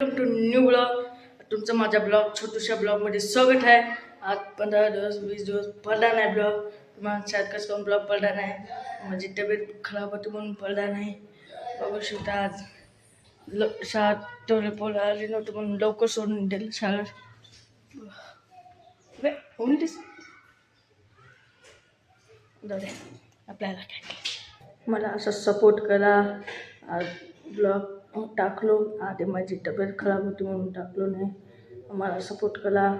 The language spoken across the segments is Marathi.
वेलकम टू न्यू ब्लॉग तुमचं माझ्या ब्लॉग छोटूशा ब्लॉगमध्ये स्वागत आहे. आज पंधरा दिवस वीस दिवस पडला नाही ब्लॉग तुम्हाला सारखंच करून ब्लॉग पडला नाही. माझी तब्येत खराब होती म्हणून पडला नाही. बघू शकता आज. ल शाळा तेवढे पोरं आली म्हणून लवकर सोडून दिलं शाळेत होऊन दिस. आपल्याला काय मला असं सपोर्ट करा. आज ब्लॉग टाकलो. आधी माझी तब्येत खराब होती म्हणून टाकलो नाही. मला सपोर्ट केला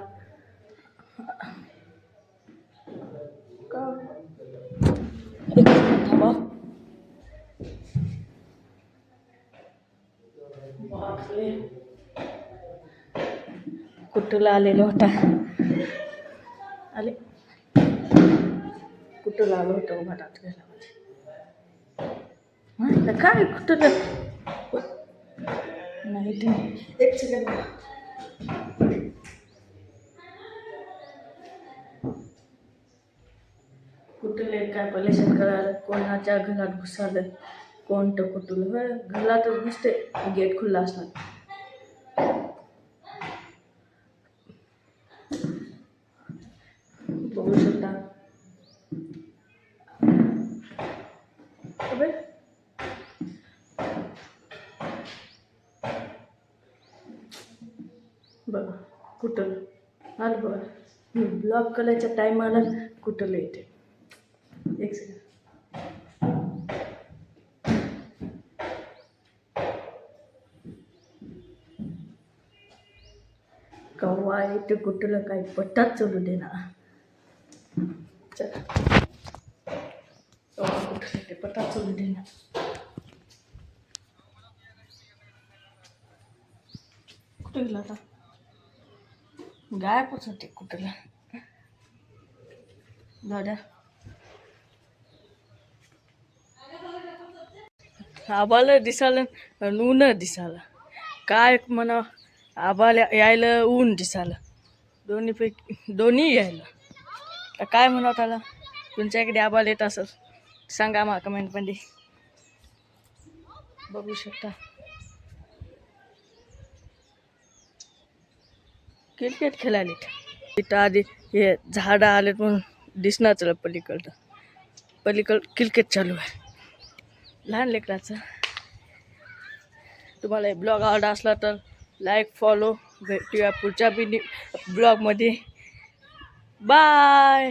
का एक बापरे कुठला आलेलो होता? आले. कुठं आलो होतं? घरात गेला म्हणजे काय कुठं नाही ते एक सेकंड कुठले काय पलेशन करायला कोणाच्या घरात घुसालं कोण तर कुठलं होय घरातच घुसते गेट खुल्ला असला बघू शकता. बघा कुठं? आलं बघा. ब्लॉक करायच्या टायमाला कुठं येते एक सेकंड कव्वा येते कुठलं काही पट्टाच चालू दे ना. चला. कव्वा कुठलं येते पट्टाच चालू दे ना. कुठे गेला आता? गायबच होते कुठला? दादा. आबाला दिसायला आणि ऊन दिसायला. काय म्हणा आबाला यायला ऊन दिसायला. दोन्हीपैकी दोन्ही यायला. काय म्हणावं त्याला? तुमच्याकडे आबाला येत असेल सांगा मला कमेंटमध्ये बघू शकता. क्रिकेट खेळायला तिथं आधी हे झाडं आलेत म्हणून दिसणार चला पलीकडं. पलीकड क्रिकेट चालू आहे. लहान लेकराचं. तुम्हाला ब्लॉग आवडला असला तर लाईक फॉलो भेटूया पुढच्या बी ब्लॉगमध्ये. बाय